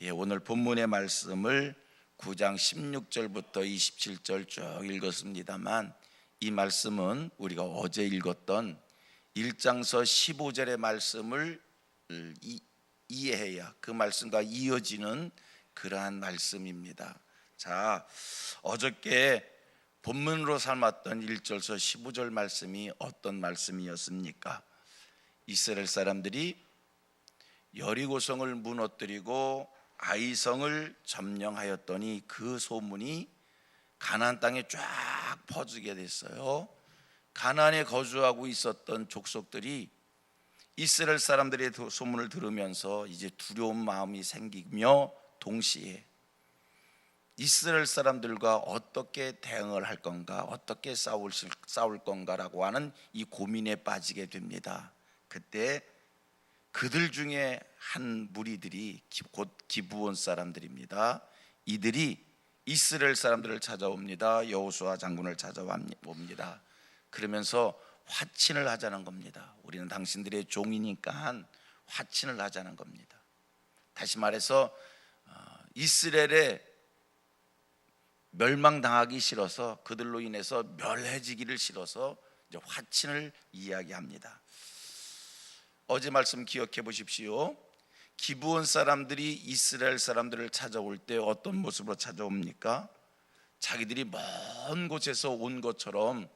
예, 오늘 본문의 말씀을 9장 16절부터 27절 쭉 읽었습니다만 이 말씀은 우리가 어제 읽었던 1장서 15절의 말씀을 이, 이해해야 그 말씀과 이어지는 그러한 말씀입니다. 자, 어저께 본문으로 삼았던 1절서 15절 말씀이 어떤 말씀이었습니까? 이스라엘 사람들이 여리고성을 무너뜨리고 아이성을 점령하였더니 그 소문이 가나안 땅에 쫙 퍼지게 됐어요. 가나안에 거주하고 있었던 족속들이 이스라엘 사람들의 소문을 들으면서 이제 두려운 마음이 생기며 동시에 이스라엘 사람들과 어떻게 대응을 할 건가, 어떻게 싸울, 싸울 건가라고 하는 이 고민에 빠지게 됩니다. 그때 그들 중에 한 무리들이 곧 기부온 사람들입니다. 이들이 이스라엘 사람들을 찾아옵니다. 여호수아 장군을 찾아옵니다. 그러면서 화친을 하자는 겁니다. 우리는 당신들의 종이니까 화친을 하자는 겁니다. 다시 말해서 어, 이스라엘에 멸망당하기 싫어서 그들로 인해서 멸해지기를 싫어서 화친을 이야기합니다. 어제 말씀 기억해 보십시오. 기부온 사람들이 이스라엘 사람들을 찾아올 때 어떤 모습으로 찾아옵니까? 자기들이 먼 곳에서 온 것처럼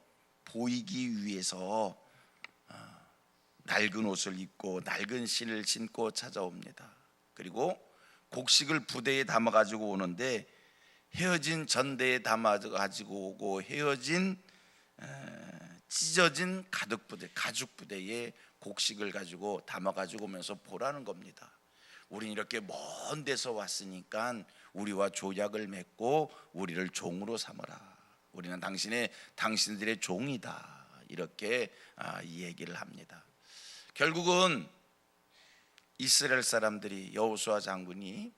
보이기 위해서 어, 낡은 옷을 입고 낡은 신을 신고 찾아옵니다. 그리고 곡식을 부대에 담아 가지고 오는데 헤어진 전대에 담아 가지고 오고 헤어진 찢어진 가득 부대, 가죽 부대에 곡식을 가지고 담아 가지고 오면서 보라는 겁니다. 우리는 이렇게 먼 데서 왔으니까 우리와 조약을 맺고 우리를 종으로 삼아라. 우리는 당신의 당신들의 종이다. 이렇게 아, 이 얘기를 합니다. 결국은 이스라엘 사람들이 여호수아 장군이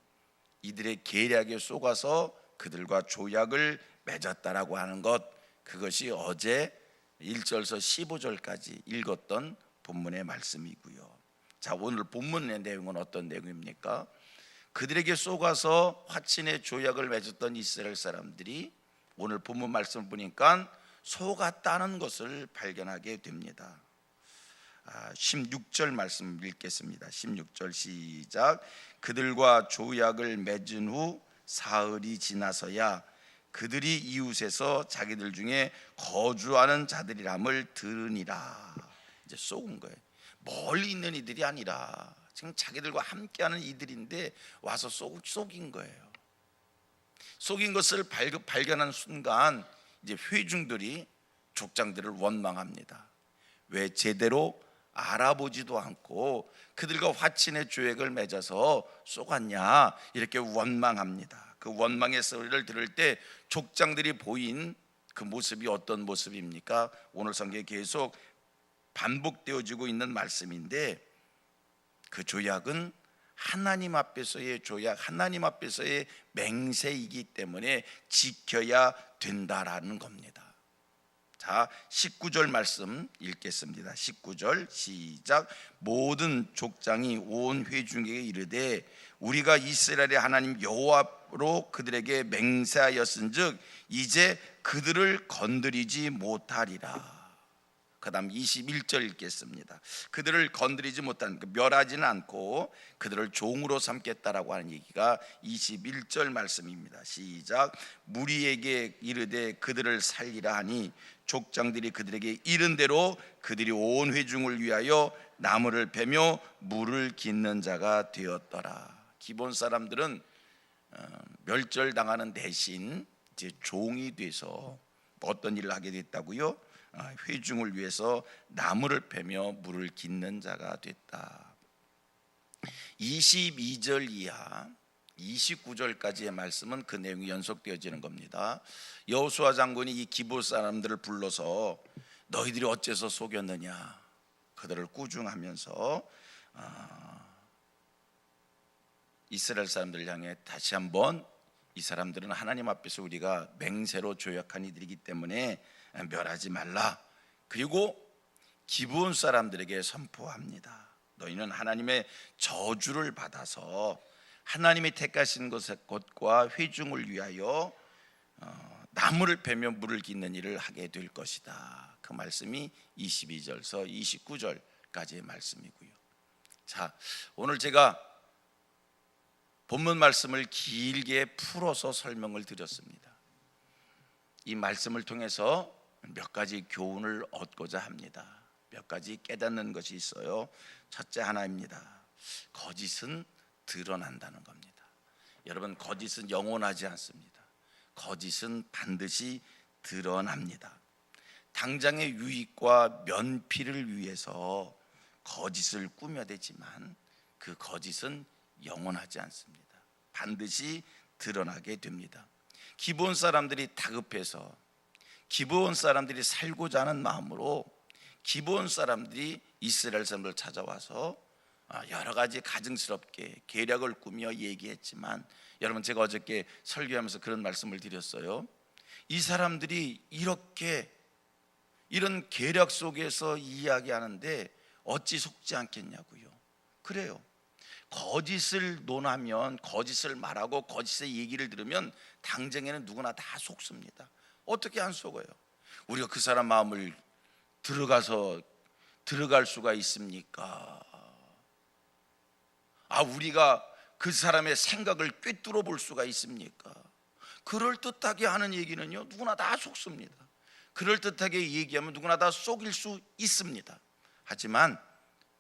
이들의 계략에 속아서 그들과 조약을 맺었다라고 하는 것 그것이 어제 1절서 15절까지 읽었던 본문의 말씀이고요. 자, 오늘 본문의 내용은 어떤 내용입니까? 그들에게 속아서 화친의 조약을 맺었던 이스라엘 사람들이 오늘 본문 말씀을 보니까 속았다는 것을 발견하게 됩니다. 16절 아, 말씀 읽겠습니다. 16절 시작. 그들과 조약을 맺은 후 사흘이 지나서야 그들이 이웃에서 자기들 중에 거주하는 자들이람을 들으니라. 이제 속은 거예요. 멀리 있는 이들이 아니라 지금 자기들과 함께하는 이들인데 와서 속, 속인 거예요. 속인 것을 발견한 순간 이제 회중들이 족장들을 원망합니다. 왜 제대로 알아보지도 않고 그들과 화친의 조약을 맺어서 쏘았냐 이렇게 원망합니다. 그 원망의 소리를 들을 때 족장들이 보인 그 모습이 어떤 모습입니까? 오늘 성경에 계속 반복되어지고 있는 말씀인데 그 조약은 하나님 앞에서의 조약, 하나님 앞에서의 맹세이기 때문에 지켜야 된다라는 겁니다. 자, 19절 말씀 읽겠습니다. 19절 시작. 모든 족장이 온 회중에게 이르되 우리가 이스라엘의 하나님 여호와 로 그들에게 맹세하였은즉 이제 그들을 건드리지 못하리라. 그다음 21절 읽겠습니다. 그들을 건드리지 못한 그 멸하지는 않고 그들을 종으로 삼겠다라고 하는 얘기가 21절 말씀입니다. 시작. 무리에게 이르되 그들을 살리라 하니 족장들이 그들에게 이른 대로 그들이 온 회중을 위하여 나무를 베며 물을 깃는 자가 되었더라. 기본 사람들은 어, 멸절당하는 대신 이제 종이 돼서 어떤 일을 하게 됐다고요? 아, 회중을 위해서 나무를 패며 물을 깃는 자가 됐다. 22절 이하 29절까지의 말씀은 그 내용이 연속되어지는 겁니다. 여호수아 장군이 이 기부 사람들을 불러서 너희들이 어째서 속였느냐 그들을 꾸중하면서 아, 이스라엘 사람들 향해 다시 한번 이 사람들은 하나님 앞에서 우리가 맹세로 조약한 이들이기 때문에 멸하지 말라. 그리고 기부온 사람들에게 선포합니다. 너희는 하나님의 저주를 받아서 하나님이 택하신 것과 회중을 위하여 어, 나무를 베며 물을 깃는 일을 하게 될 것이다. 그 말씀이 22절서 29절까지의 말씀이고요. 자, 오늘 제가 본문 말씀을 길게 풀어서 설명을 드렸습니다. 이 말씀을 통해서 몇 가지 교훈을 얻고자 합니다. 몇 가지 깨닫는 것이 있어요. 첫째 하나입니다. 거짓은 드러난다는 겁니다. 여러분, 거짓은 영원하지 않습니다. 거짓은 반드시 드러납니다. 당장의 유익과 면피를 위해서 거짓을 꾸며대지만 그 거짓은 영원하지 않습니다. 반드시 드러나게 됩니다. 기본 사람들이 다급해서 기본 사람들이 살고자 하는 마음으로 기본 사람들이 이스라엘 사람들 찾아와서 아, 여러 가지 가증스럽게 계략을 꾸며 얘기했지만 여러분 제가 어저께 설교하면서 그런 말씀을 드렸어요. 이 사람들이 이렇게 이런 계략 속에서 이야기하는데 어찌 속지 않겠냐고요. 그래요. 거짓을 논하면 거짓을 말하고 거짓의 얘기를 들으면 당장에는 누구나 다 속습니다. 어떻게 안 속어요? 우리가 그 사람 마음을 들어가서 들어갈 수가 있습니까? 아, 우리가 그 사람의 생각을 꿰뚫어 볼 수가 있습니까? 그럴 듯하게 하는 얘기는요, 누구나 다 속습니다. 그럴 듯하게 얘기하면 누구나 다 속일 수 있습니다. 하지만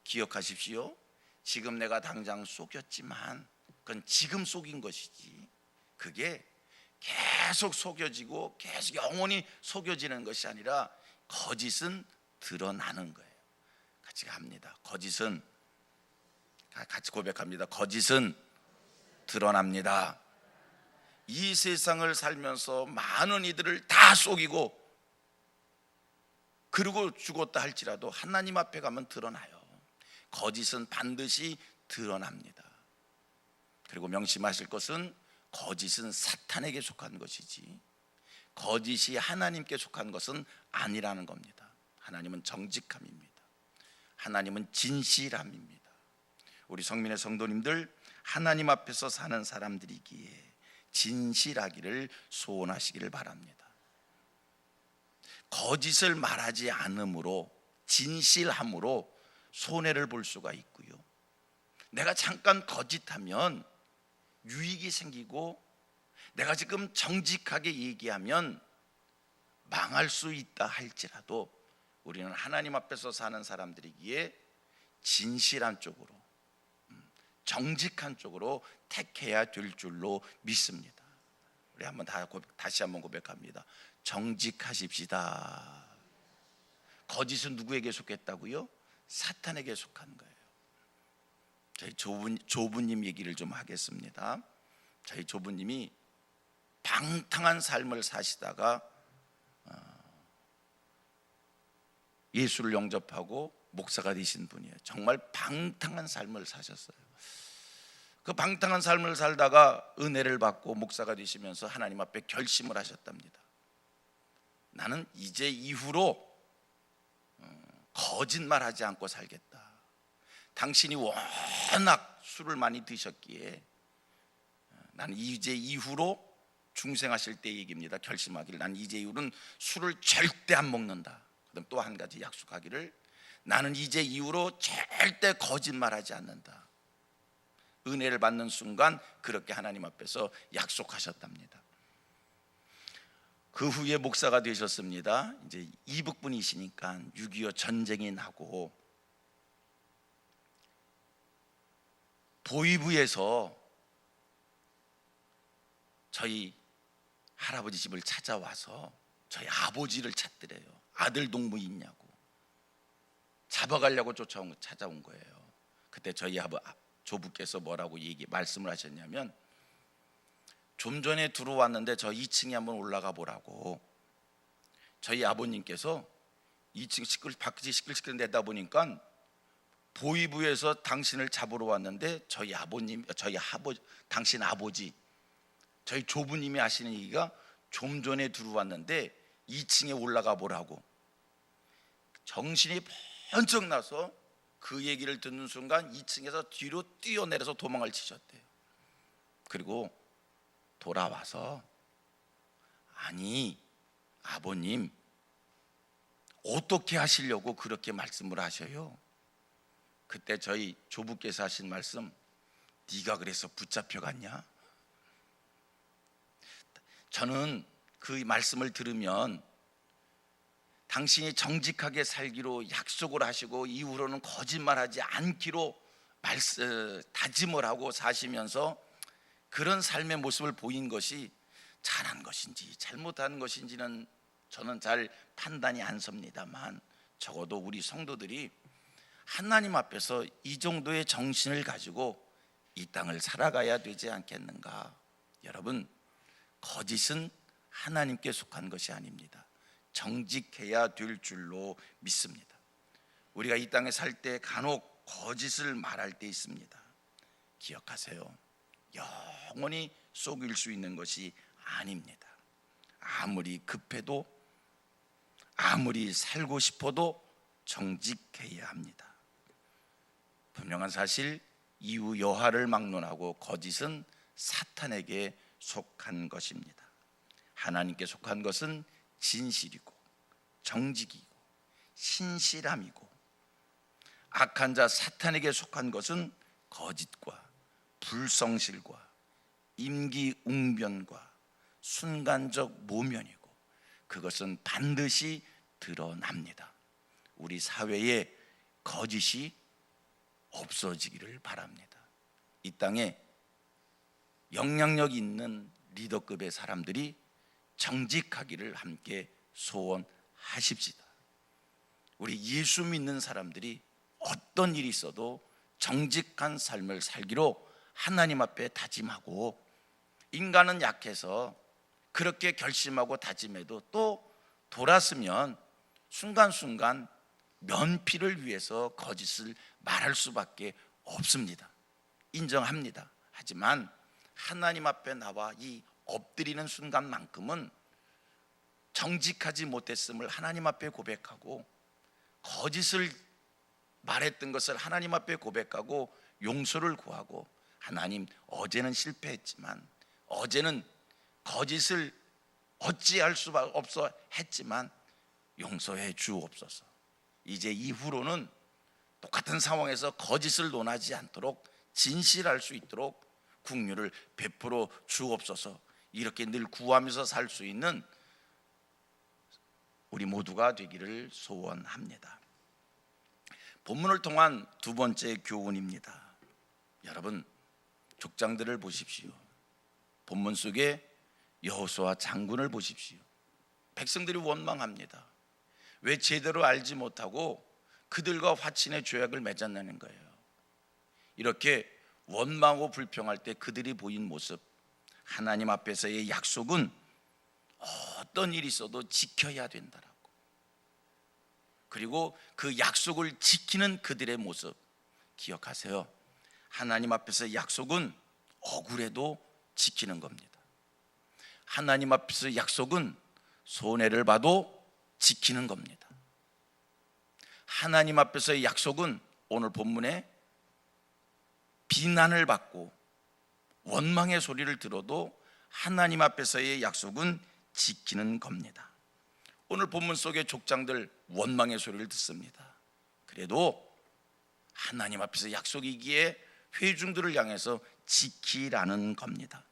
기억하십시오. 지금 내가 당장 속였지만 그건 지금 속인 것이지. 그게 계속 속여지고 계속 영원히 속여지는 것이 아니라 거짓은 드러나는 거예요. 같이 합니다. 거짓은 같이 고백합니다. 거짓은 드러납니다. 이 세상을 살면서 많은 이들을 다 속이고 그리고 죽었다 할지라도 하나님 앞에 가면 드러나요. 거짓은 반드시 드러납니다. 그리고 명심하실 것은 거짓은 사탄에게 속한 것이지 거짓이 하나님께 속한 것은 아니라는 겁니다. 하나님은 정직함입니다. 하나님은 진실함입니다. 우리 성민의 성도님들 하나님 앞에서 사는 사람들이기에 진실하기를 소원하시기를 바랍니다. 거짓을 말하지 않으므로 진실함으로 손해를 볼 수가 있고요. 내가 잠깐 거짓하면 유익이 생기고 내가 지금 정직하게 얘기하면 망할 수 있다 할지라도 우리는 하나님 앞에서 사는 사람들이기에 진실한 쪽으로 음, 정직한 쪽으로 택해야 될 줄로 믿습니다. 우리 한번 다 다시 한번 고백합니다. 정직하십시다. 거짓은 누구에게 속했다고요? 사탄에게 속한 거예요. 저희 조부, 조부님 얘기를 좀 하겠습니다. 저희 조부님이 방탕한 삶을 사시다가 어, 예수를 영접하고 목사가 되신 분이에요. 정말 방탕한 삶을 사셨어요. 그 방탕한 삶을 살다가 은혜를 받고 목사가 되시면서 하나님 앞에 결심을 하셨답니다. 나는 이제 이후로 어, 거짓말하지 않고 살겠다. 당신이 워낙 술을 많이 드셨기에 어, 나는 이제 이후로 중생하실 때 얘기입니다. 결심하기를 난 이제 이후로는 술을 절대 안 먹는다. 그다음 또 한 가지 약속하기를 나는 이제 이후로 절대 거짓말하지 않는다. 은혜를 받는 순간 그렇게 하나님 앞에서 약속하셨답니다. 그 후에 목사가 되셨습니다. 이제 이북분이시니까 6.25 전쟁이 나고 보이부에서 저희 할아버지 집을 찾아와서 저희 아버지를 찾더래요. 아들 동무 있냐고 잡아가려고 쫓아온 찾아온 거예요. 그때 저희 아버 조부께서 뭐라고 얘기 말씀을 하셨냐면 좀 전에 들어왔는데 저 2층에 한번 올라가 보라고 저희 아버님께서 2층 시끌 밖이 시끌시끌 내다 보니까 보이부에서 당신을 잡으러 왔는데 저희 아버님 저희 아버 당신 아버지 저희 조부님이 하시는 얘기가 좀 전에 들어왔는데 2층에 올라가 보라고 정신이 번쩍 나서 그 얘기를 듣는 순간 2층에서 뒤로 뛰어내려서 도망을 치셨대요. 그리고 돌아와서 아니 아버님 어떻게 하시려고 그렇게 말씀을 하셔요? 그때 저희 조부께서 하신 말씀 네가 그래서 붙잡혀 갔냐? 저는 그 말씀을 들으면 당신이 정직하게 살기로 약속을 하시고 이후로는 거짓말하지 않기로 말씀 다짐을 하고 사시면서 그런 삶의 모습을 보인 것이 잘한 것인지 잘못한 것인지는 저는 잘 판단이 안 섭니다만 적어도 우리 성도들이 하나님 앞에서 이 정도의 정신을 가지고 이 땅을 살아가야 되지 않겠는가? 여러분, 거짓은 하나님께 속한 것이 아닙니다. 정직해야 될 줄로 믿습니다. 우리가 이 땅에 살 때 간혹 거짓을 말할 때 있습니다. 기억하세요. 영원히 속일 수 있는 것이 아닙니다. 아무리 급해도 아무리 살고 싶어도 정직해야 합니다. 분명한 사실 이후 여하를 막론하고 거짓은 사탄에게 속한 것입니다. 하나님께 속한 것은 진실이고 정직이고 신실함이고 악한 자 사탄에게 속한 것은 거짓과 불성실과 임기응변과 순간적 모면이고 그것은 반드시 드러납니다. 우리 사회에 거짓이 없어지기를 바랍니다. 이 땅에 영향력 있는 리더급의 사람들이 정직하기를 함께 소원하십시다. 우리 예수 믿는 사람들이 어떤 일이 있어도 정직한 삶을 살기로 하나님 앞에 다짐하고 인간은 약해서 그렇게 결심하고 다짐해도 또 돌았으면 순간순간 면피를 위해서 거짓을 말할 수밖에 없습니다. 인정합니다. 하지만 하나님 앞에 나와 이 엎드리는 순간만큼은 정직하지 못했음을 하나님 앞에 고백하고 거짓을 말했던 것을 하나님 앞에 고백하고 용서를 구하고 하나님 어제는 실패했지만 어제는 거짓을 어찌할 수 없어 했지만 용서해 주옵소서. 이제 이후로는 똑같은 상황에서 거짓을 논하지 않도록 진실할 수 있도록 국류를 베풀어 주옵소서. 이렇게 늘 구하면서 살 수 있는 우리 모두가 되기를 소원합니다. 본문을 통한 두 번째 교훈입니다. 여러분 족장들을 보십시오. 본문 속에 여호수아 장군을 보십시오. 백성들이 원망합니다. 왜 제대로 알지 못하고 그들과 화친의 조약을 맺었냐는 거예요. 이렇게 원망하고 불평할 때 그들이 보인 모습, 하나님 앞에서의 약속은 어떤 일이 있어도 지켜야 된다라고. 그리고 그 약속을 지키는 그들의 모습 기억하세요. 하나님 앞에서 약속은 억울해도 지키는 겁니다. 하나님 앞에서 약속은 손해를 봐도 지키는 겁니다. 하나님 앞에서의 약속은 오늘 본문에 비난을 받고 원망의 소리를 들어도 하나님 앞에서의 약속은 지키는 겁니다. 오늘 본문 속의 족장들 원망의 소리를 듣습니다. 그래도 하나님 앞에서 약속이기에 회중들을 향해서 지키라는 겁니다.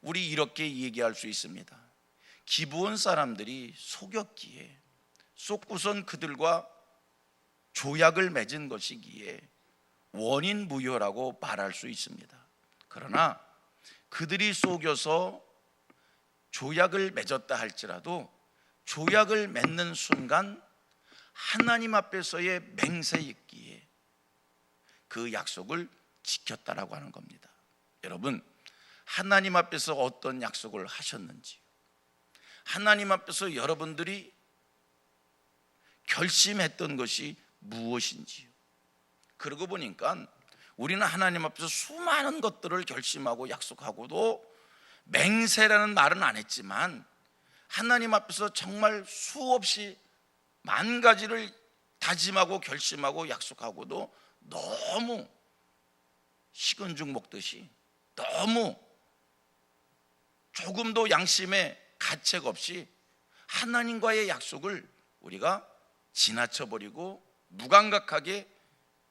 우리 이렇게 얘기할 수 있습니다. 기부원 사람들이 속였기에 속구선 그들과 조약을 맺은 것이기에 원인 무효라고 말할 수 있습니다. 그러나 그들이 속여서 조약을 맺었다 할지라도 조약을 맺는 순간 하나님 앞에서의 맹세였기에 그 약속을 지켰다라고 하는 겁니다. 여러분, 하나님 앞에서 어떤 약속을 하셨는지, 하나님 앞에서 여러분들이 결심했던 것이 무엇인지요. 그러고 보니까 우리는 하나님 앞에서 수많은 것들을 결심하고 약속하고도 맹세라는 말은 안 했지만 하나님 앞에서 정말 수없이 만 가지를 다짐하고 결심하고 약속하고도 너무 식은 죽 먹듯이 너무 조금도 양심의 가책 없이 하나님과의 약속을 우리가 지나쳐 버리고 무감각하게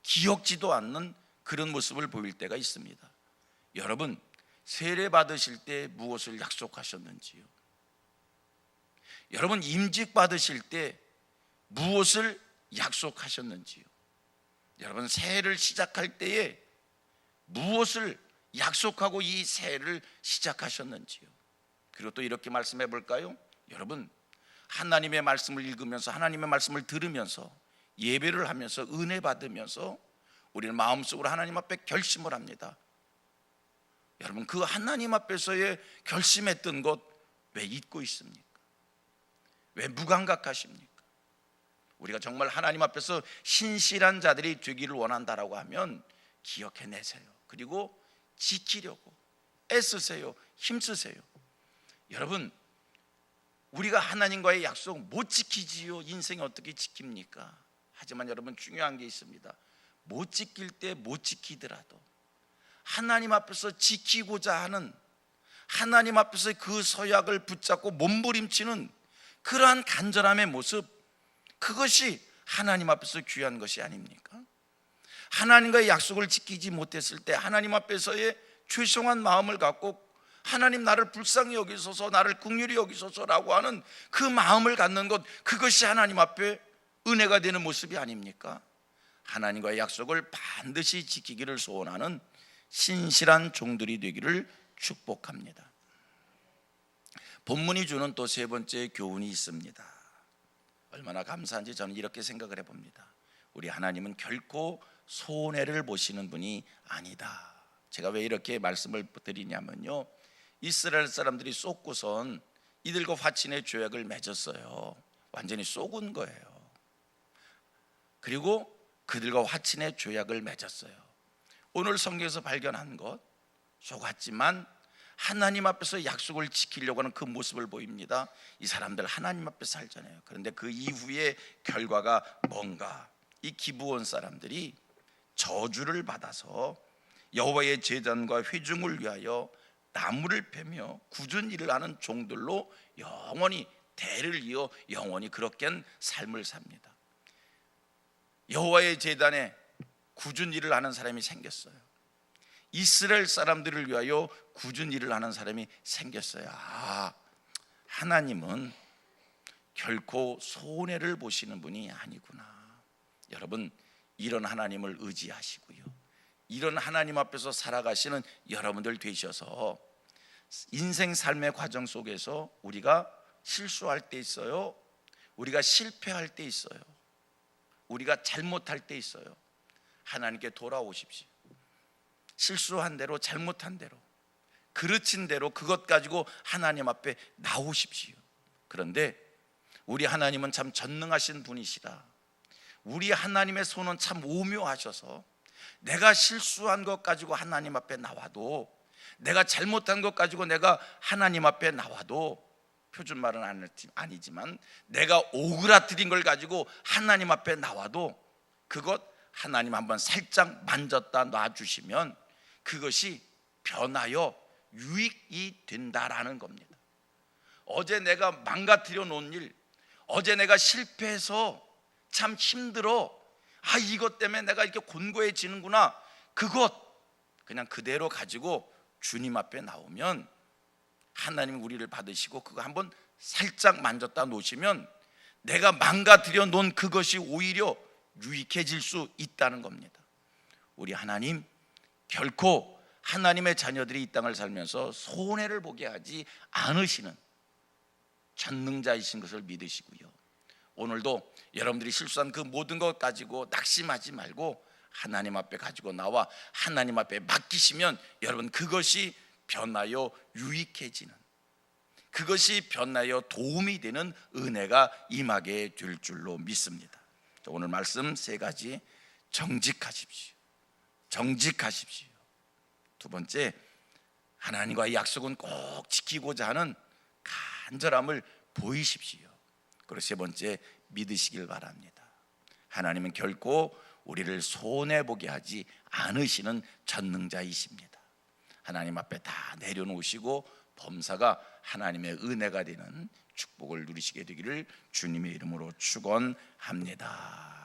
기억지도 않는 그런 모습을 보일 때가 있습니다. 여러분 세례 받으실 때 무엇을 약속하셨는지요? 여러분 임직 받으실 때 무엇을 약속하셨는지요? 여러분 새해를 시작할 때에 무엇을 약속하고 이 새해를 시작하셨는지요? 그리고 또 이렇게 말씀해 볼까요? 여러분 하나님의 말씀을 읽으면서 하나님의 말씀을 들으면서 예배를 하면서 은혜 받으면서 우리는 마음속으로 하나님 앞에 결심을 합니다. 여러분 그 하나님 앞에서의 결심했던 것 왜 잊고 있습니까? 왜 무감각하십니까? 우리가 정말 하나님 앞에서 신실한 자들이 되기를 원한다라고 하면 기억해내세요. 그리고 지키려고 애쓰세요. 힘쓰세요. 여러분 우리가 하나님과의 약속 못 지키지요. 인생이 어떻게 지킵니까? 하지만 여러분 중요한 게 있습니다. 못 지킬 때 못 지키더라도 하나님 앞에서 지키고자 하는 하나님 앞에서 그 서약을 붙잡고 몸부림치는 그러한 간절함의 모습 그것이 하나님 앞에서 귀한 것이 아닙니까? 하나님과의 약속을 지키지 못했을 때 하나님 앞에서의 죄송한 마음을 갖고 하나님 나를 불쌍히 여기소서 나를 긍휼히 여기소서라고 하는 그 마음을 갖는 것 그것이 하나님 앞에 은혜가 되는 모습이 아닙니까? 하나님과의 약속을 반드시 지키기를 소원하는 신실한 종들이 되기를 축복합니다. 본문이 주는 또 세 번째 교훈이 있습니다. 얼마나 감사한지 저는 이렇게 생각을 해봅니다. 우리 하나님은 결코 손해를 보시는 분이 아니다. 제가 왜 이렇게 말씀을 드리냐면요. 이스라엘 사람들이 쏟고선 이들과 화친의 조약을 맺었어요. 완전히 쏘은 거예요. 그리고 그들과 화친의 조약을 맺었어요. 오늘 성경에서 발견한 것 속았지만 하나님 앞에서 약속을 지키려고 하는 그 모습을 보입니다. 이 사람들 하나님 앞에 살잖아요. 그런데 그 이후의 결과가 뭔가? 이 기부원 사람들이 저주를 받아서 여호와의 제단과 회중을 위하여 나무를 패며 굳은 일을 하는 종들로 영원히 대를 이어 영원히 그렇게 삶을 삽니다. 여호와의 제단에 굳은 일을 하는 사람이 생겼어요. 이스라엘 사람들을 위하여 굳은 일을 하는 사람이 생겼어요. 아, 하나님은 결코 손해를 보시는 분이 아니구나. 여러분, 이런 하나님을 의지하시고요. 이런 하나님 앞에서 살아가시는 여러분들 되셔서 인생 삶의 과정 속에서 우리가 실수할 때 있어요. 우리가 실패할 때 있어요. 우리가 잘못할 때 있어요. 하나님께 돌아오십시오. 실수한 대로 잘못한 대로 그르친 대로 그것 가지고 하나님 앞에 나오십시오. 그런데 우리 하나님은 참 전능하신 분이시다. 우리 하나님의 손은 참 오묘하셔서 내가 실수한 것 가지고 하나님 앞에 나와도 내가 잘못한 것 가지고 내가 하나님 앞에 나와도 표준 말은 아니지만 내가 오그라뜨린 걸 가지고 하나님 앞에 나와도 그것 하나님 한번 살짝 만졌다 놔주시면 그것이 변하여 유익이 된다라는 겁니다. 어제 내가 망가뜨려 놓은 일, 어제 내가 실패해서 참 힘들어. 아, 이것 때문에 내가 이렇게 곤고해지는구나. 그것 그냥 그대로 가지고 주님 앞에 나오면 하나님 우리를 받으시고 그거 한번 살짝 만졌다 놓으시면 내가 망가뜨려 놓은 그것이 오히려 유익해질 수 있다는 겁니다. 우리 하나님 결코 하나님의 자녀들이 이 땅을 살면서 손해를 보게 하지 않으시는 전능자이신 것을 믿으시고요. 오늘도 여러분들이 실수한 그 모든 것 가지고 낙심하지 말고 하나님 앞에 가지고 나와 하나님 앞에 맡기시면 여러분 그것이 변하여 유익해지는 그것이 변하여 도움이 되는 은혜가 임하게 될 줄로 믿습니다. 오늘 말씀 세 가지 정직하십시오. 정직하십시오. 두 번째 하나님과의 약속은 꼭 지키고자 하는 간절함을 보이십시오. 그리고 세 번째 믿으시길 바랍니다. 하나님은 결코 우리를 손해 보게 하지 않으시는 전능자이십니다. 하나님 앞에 다 내려놓으시고 범사가 하나님의 은혜가 되는 축복을 누리시게 되기를 주님의 이름으로 축원합니다.